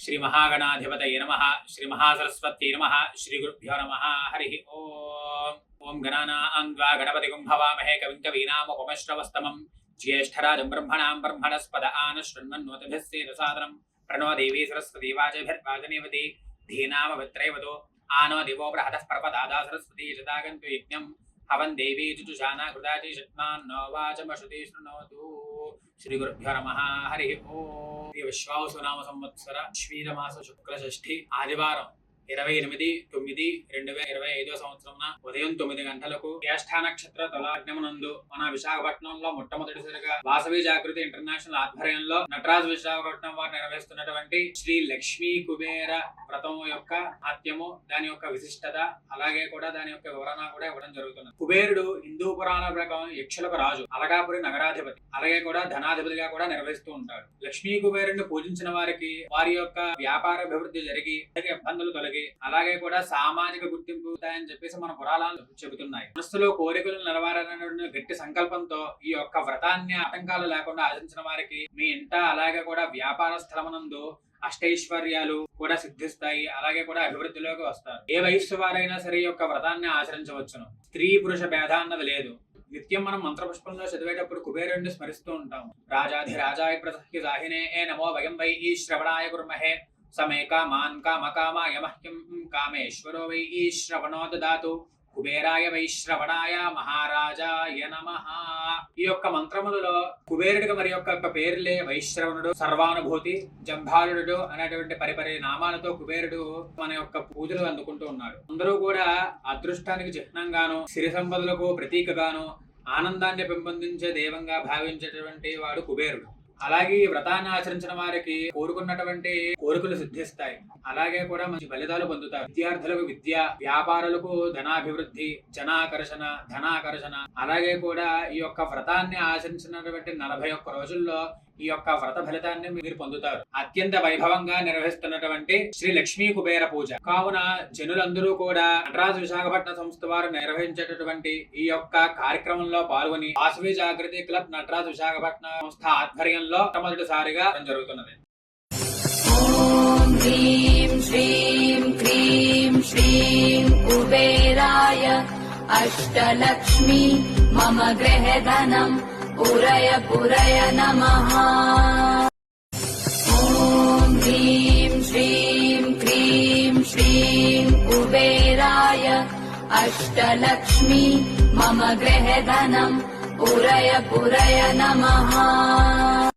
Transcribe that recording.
श्री महागणाधिपत नम श्री महासरस्वत नम श्री गुरुभ्यो नम, हरि ओम। ओं गणना गणपति कुंभवामहे कविकवीनाम उपमश्रवस्तम ज्येष्ठराज ब्रह्मणा ब्रह्मणस्पद आन शुण्वन्नोतभ्यसादन प्रणो देवी सरस्वती वाचभिर्वाचनेवती धीनाम वित्रैवतो आनो दिवो प्रहत प्रपदादा सरस्वती जतागंत यज्ञम्, हवन् देवी जुजुषाना कृदाचि षट्मान्नो वाचमशुति शृणोतु। శ్రీ గురుభ్యో నమ హరి ఓ ఈ విశ్వావసునామ సంవత్సర శ్వీరమాస శుక్ల షష్ఠి ఆదివారం. ఇరవై ఎనిమిది తొమ్మిది రెండు వేల ఇరవై ఐదో సంవత్సరం ఉదయం తొమ్మిది గంటలకు జ్యేష్ఠ నక్షత్ర తొలాగ్నమునందు మన విశాఖపట్నంలో మొట్టమొదటిసారిగా వాసవి జాగృతి ఇంటర్నేషనల్ ఆధ్వర్యంలో నటరాజ్ విశాఖపట్నం వారు నిర్వహిస్తున్నటువంటి శ్రీ లక్ష్మీ కుబేర వ్రతం యొక్క మహత్యము దాని యొక్క విశిష్టత అలాగే కూడా దాని యొక్క వివరణ కూడా ఇవ్వడం జరుగుతుంది కుబేరుడు హిందూ పురాణ ప్రకారం యక్షులకు రాజు అలగాపురి నగరాధిపతి అలాగే కూడా ధనాధిపతిగా కూడా నిర్వహిస్తూ ఉంటాడు. లక్ష్మీ కుబేరుని పూజించిన వారికి వారి యొక్క వ్యాపార అభివృద్ధి జరిగి ఇబ్బందులు తొలగి అలాగే కూడా సామాజిక గుర్తింపు అని చెప్పేసి మన పురాణాలు చెబుతున్నాయి. మనస్సులో కోరికలు నెరవేరాలనే గట్టి సంకల్పంతో ఈ యొక్క వ్రతాన్ని ఆటంకాలు లేకుండా ఆచరించిన వారికి మీ ఇంట అలాగే కూడా వ్యాపార స్థలమునందు అష్టైశ్వర్యాలు కూడా సిద్ధిస్తాయి. అలాగే కూడా అభివృద్ధిలోకి వస్తారు. ఏ వయస్సు వారైనా సరే ఈ యొక్క వ్రతాన్ని ఆచరించవచ్చును. స్త్రీ పురుష భేద అన్నది లేదు. నిత్యం మనం మంత్రపుష్పంలో చదివేటప్పుడు కుబేరుణ్ణి స్మరిస్తూ ఉంటాం. రాజాధి రాజాయ ప్రసహ్య జాహినే ఏ నమో వయం వై ఈ శ్రవణాయ కుర్మహే సమే కామాన్ కామ కామాయ మహ్యం కామేశ్వరో వై ఈ శ్రవణో దాతు కుబేరాయ వైశ్రవణాయ మహారాజాయ నమ ఈ యొక్క మంత్రములలో కుబేరుడికి మరి యొక్క యొక్క పేర్లే వైశ్రవణుడు సర్వానుభూతి జంభాలుడు అనేటువంటి పరిపరి నామాలతో కుబేరుడు మన యొక్క పూజలు అందుకుంటూ ఉన్నాడు. అందరూ కూడా అదృష్టానికి చిహ్నంగాను సిరి సంపదలకు ప్రతీకగాను ఆనందాన్ని పెంపొందించే దైవంగా భావించేటువంటి వాడు కుబేరుడు. అలాగే ఈ వ్రతాన్ని ఆచరించిన వారికి కోరుకున్నటువంటి కోరికలు సిద్ధిస్తాయి. అలాగే కూడా మంచి ఫలితాలు పొందుతారు. విద్యార్థులకు విద్య వ్యాపారులకు ధనాభివృద్ధి జనాకర్షణ ధనాకర్షణ. అలాగే కూడా ఈ యొక్క వ్రతాన్ని ఆచరించినటువంటి నలభై ఒక్క రోజుల్లో ఈ యొక్క వ్రత ఫలితాన్ని మీరు పొందుతారు అత్యంత వైభవంగా నిర్వహిస్తున్నటువంటి శ్రీ లక్ష్మీ కుబేర పూజ కావున జనులందరూ కూడా నటరాజు విశాఖపట్నం సంస్థ వారు నిర్వహించేటటువంటి ఈ యొక్క కార్యక్రమంలో పాల్గొని వాసవి జాగృతి క్లబ్ నటరాజు విశాఖపట్నం సంస్థ ఆధ్వర్యంలో మొదటిసారిగా జరుగుతున్నది ॐ ह्रीं श्रीं क्रीं श्रीं कुबेराय अष्टलक्ष्मी मम गृहधनम् पुरय पुरय नमः। ॐ ह्रीं श्रीं क्रीं श्रीं कुबेराय अष्टलक्ष्मी मम गृहधनम् पुरय पुरय नमः